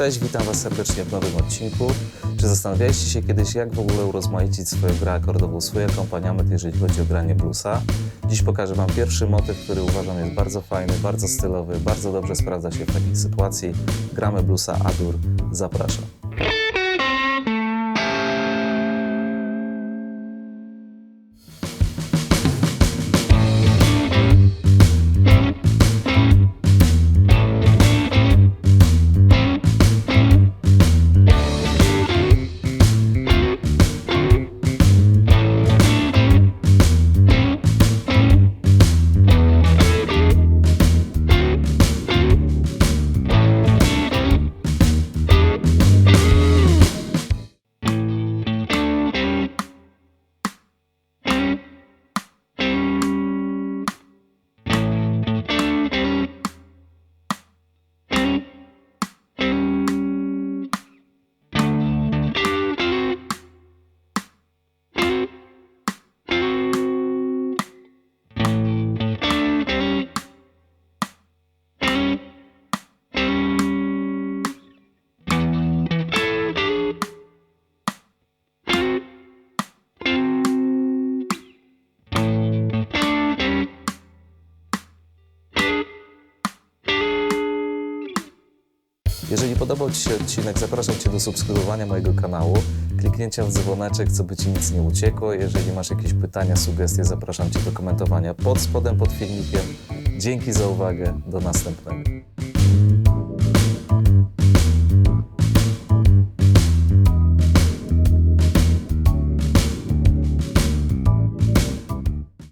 Cześć, witam Was serdecznie w nowym odcinku. Czy zastanawialiście się kiedyś, jak w ogóle urozmaicić swoją grę akordową, swój akompaniament, jeżeli chodzi o granie bluesa? Dziś pokażę Wam pierwszy motyw, który uważam jest bardzo fajny, bardzo stylowy, bardzo dobrze sprawdza się w takich sytuacji. Gramy bluesa Adur. Zapraszam. Jeżeli podobał Ci się odcinek, zapraszam Cię do subskrybowania mojego kanału, kliknięcia w dzwoneczek, co by Ci nic nie uciekło. Jeżeli masz jakieś pytania, sugestie, zapraszam Cię do komentowania pod spodem pod filmikiem. Dzięki za uwagę, do następnego.